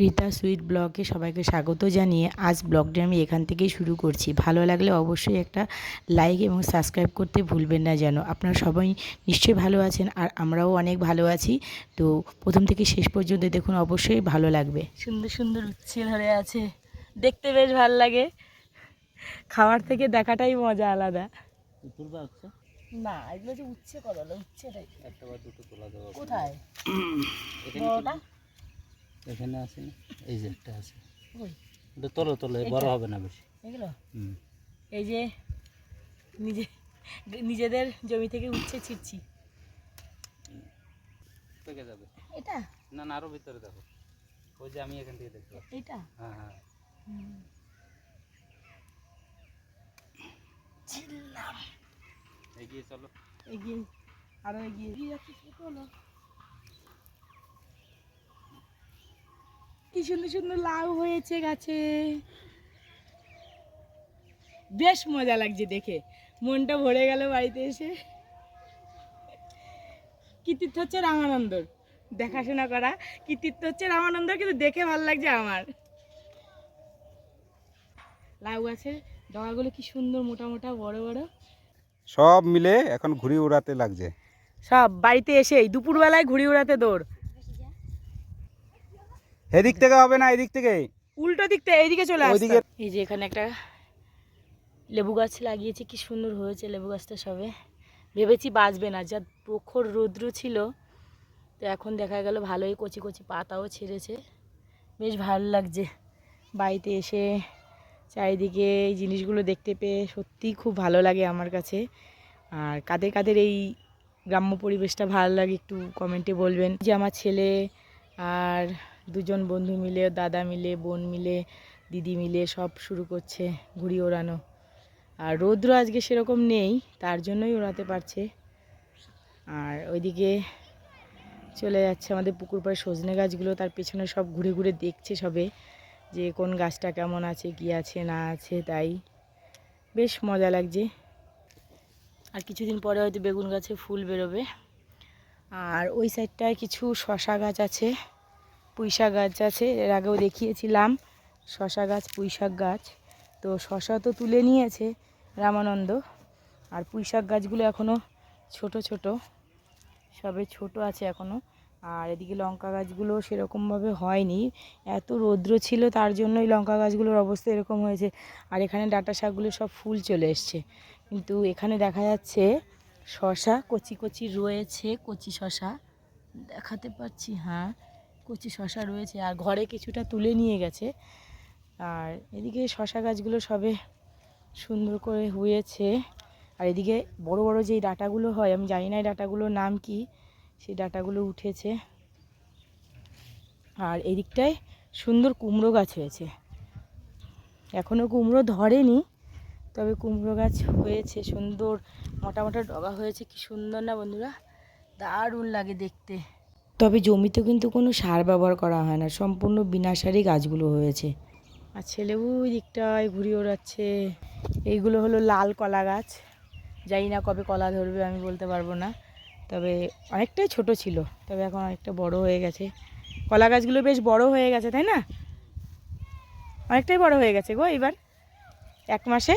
Rita sweet ব্লগে সবাইকে স্বাগত জানিয়ে আজ ব্লগটি আমি এখান থেকেই শুরু করছি। ভালো লাগলে অবশ্যই একটা লাইক এবং সাবস্ক্রাইব করতে ভুলবেন না যেন। আপনারা সবাই নিশ্চয়ই ভালো আছেন আর আমরাও অনেক ভালো আছি। তো প্রথম থেকে শেষ পর্যন্ত দেখুন অবশ্যই ভালো লাগবে। সুন্দর সুন্দর উচ্ছে ধরে আছে। দেখতে বেশ ভালো লাগে। খাওয়ার থেকে দেখাটাই মজা আলাদা। না এগুলো যে উচ্ছে উচ্ছেটাই। তোলা দেওয়া কোথায়? এখানে আছে না এই যে একটা আছে। ওই। ওটা তোলো তোলো বড় হবে না বেশি। এগুলো? এই যে নিজে নিজেদের জমি থেকে উঠছে ছিটছি। পেকে যাবে। এটা? না না আরও ভিতরে দেখো। ওই যে আমি এখান থেকে দেখতে পাচ্ছি। এটা? হ্যাঁ হ্যাঁ। এগিয়ে চলো। এগিয়ে আরও এগিয়ে। এগিয়ে যাচ্ছে ছোট হলো কি সুন্দর সুন্দর লাউ হয়েছে গাছে। বেশ মজা লাগছে দেখে। মনটা ভরে গেল বাড়িতে এসে। কৃতিত্ব হচ্ছে রামানন্দর। দেখাশোনা করা। কৃতিত্ব হচ্ছে রামানন্দর কিন্তু দেখে ভালো লাগছে আমার। লাউ গাছের ডগাগুলো কি সুন্দর মোটা মোটা বড় বড়। সব মিলে এখন ঘুড়ি উড়াতে লাগছে। সব বাড়িতে এসেই দুপুরবেলায় ঘুড়ি উড়াতে দৌড়। এদিক থেকে হবে না এদিক থেকে উল্টো দিক থেকে এইদিকে চলে আসছে এই যে এখানে একটা লেবু গাছ লাগিয়েছি কি সুন্দর হয়েছে লেবু গাছটা সবে। ভেবেছি বাঁচবে না যা প্রখর রৌদ্র ছিল তো এখন দেখা গেল ভালোই কচি কচি পাতাও ছেড়েছে। বেশ ভালো লাগছে। বাড়িতে এসে চারিদিকে এই জিনিসগুলো দেখতে পেয়ে সত্যিই খুব ভালো লাগে আমার কাছে। আর কাদের কাদের এই গ্রাম্য পরিবেশটা ভালো লাগে একটু কমেন্টে বলবেন। যে আমার ছেলে আর দুজন বন্ধু মিলে, দাদা মিলে, বোন মিলে, দিদি মিলে সব শুরু করছে ঘুড়ি ওড়ানো। আর রৌদ্র আজকে সেরকম নেই, তার জন্যই ওড়াতে পারছে। আর ওইদিকে চলে যাচ্ছে আমাদের পুকুর পাড়ে সজনে গাছগুলো, তার পেছনে সব ঘুরে ঘুরে দেখছে সবে যে কোন গাছটা কেমন আছে, কি আছে, না আছে, তাই। বেশ মজা লাগছে। আর কিছুদিন পরে হয়তো বেগুন গাছে ফুল বেরোবে। আর ওই সাইডটায় কিছু শশা গাছ আছে। পুঁইশাক গাছ আছে, এর আগেও দেখিয়েছিলাম, শশা গাছ, পুঁইশাক গাছ। তো শশা তো তুলে নিয়েছে রামানন্দ, আর পুঁইশাক গাছগুলো এখনও ছোট ছোট, সবে ছোট আছে এখনও আর এদিকে লঙ্কা গাছগুলো সেরকমভাবে হয়নি, এত রৌদ্র ছিল তার জন্যই লঙ্কা গাছগুলোর অবস্থা এরকম হয়েছে। আর এখানে ডাঁটা শাকগুলো সব ফুল চলে এসছে। কিন্তু এখানে দেখা যাচ্ছে শশা কচি কচি রয়েছে, কচি শশা দেখাতে পাচ্ছি হ্যাঁ। কচি শশা রয়েছে আর ঘরে কিছুটা তুলে নিয়ে গেছে। আর এদিকে শশা গাছগুলো সবে সুন্দর করে হয়েছে। আর এদিকে বড় বড় যেই ডাটাগুলো হয়, আমি জানি না এই ডাটাগুলোর নাম কি, সেই ডাটাগুলো উঠেছে। আর এদিকটায় সুন্দর কুমড়ো গাছ হয়েছে। এখনও কুমড়ো ধরেনি, তবে কুমড়ো গাছ হয়েছে, সুন্দর মোটা মোটা ডগা হয়েছে। কি সুন্দর না বন্ধুরা, দারুণ লাগে দেখতে। তবে জমিতে কিন্তু কোনো সার ব্যবহার করা হয় না, সম্পূর্ণ বিনা সারই গাছগুলো হয়েছে। আর ছেলে ওই দিকটায় ঘুরে ওড়াচ্ছে, এইগুলো হলো লাল কলা গাছ। জানি না কবে কলা ধরবে, আমি বলতে পারব না। তবে অনেকটাই ছোট ছিল, তবে এখন অনেকটা বড় হয়ে গেছে। কলা গাছগুলো বেশ বড় হয়ে গেছে, তাই না? অনেকটাই বড় হয়ে গেছে গো এবার, এক মাসে।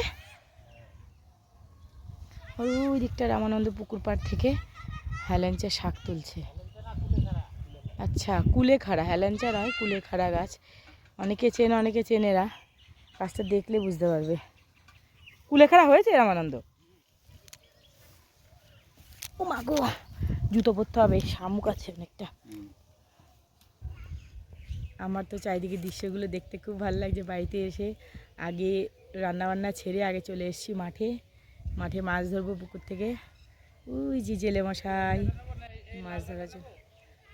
ওই দিকটা রামানন্দ পুকুর পাড় থেকে হ্যালেঞ্চা শাক তুলছে। আচ্ছা কুলেখাড়া হ্যালেঞ্চা নয়, কুলেখাড়া গাছ। অনেকে চেনে, অনেকে চেনেরা গাছটা দেখলে বুঝতে পারবে। কুলেখাড়া হয়েছে রামানন্দ? ও মা গো, জুতো পরতে হবে, শামুক আছে অনেকটা। আমার তো চারিদিকে দৃশ্যগুলো দেখতে খুব ভালো লাগছে। বাড়িতে এসে আগে রান্নাবান্না ছেড়ে আগে চলে এসেছি মাঠে। মাঠে মাছ ধরবো পুকুর থেকে। ওই যে জেলে মশাই মাছ ধরার জন্য।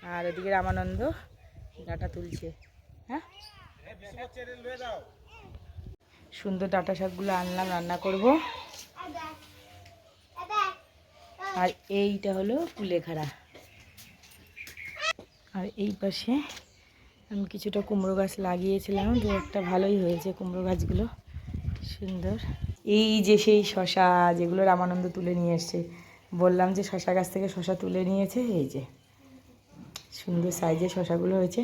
আর ওদিকে রামানন্দ ডাটা তুলছে। হ্যাঁ? সুন্দর ডাটা শাকগুলো আনলাম, রান্না করব। আর এইটা হলো কুলেখাড়া আর এই পাশে আমি কিছুটা কুমড়ো গাছ লাগিয়েছিলাম দু একটা ভালোই হয়েছে কুমড়ো গাছগুলো। সুন্দর। এই যে সেই শশা যেগুলো রামানন্দ তুলে নিয়ে এসছে। বললাম যে শশা গাছ থেকে শশা তুলে নিয়েছে, এই যে। সুন্দর সাইজের শশাগুলো হয়েছে।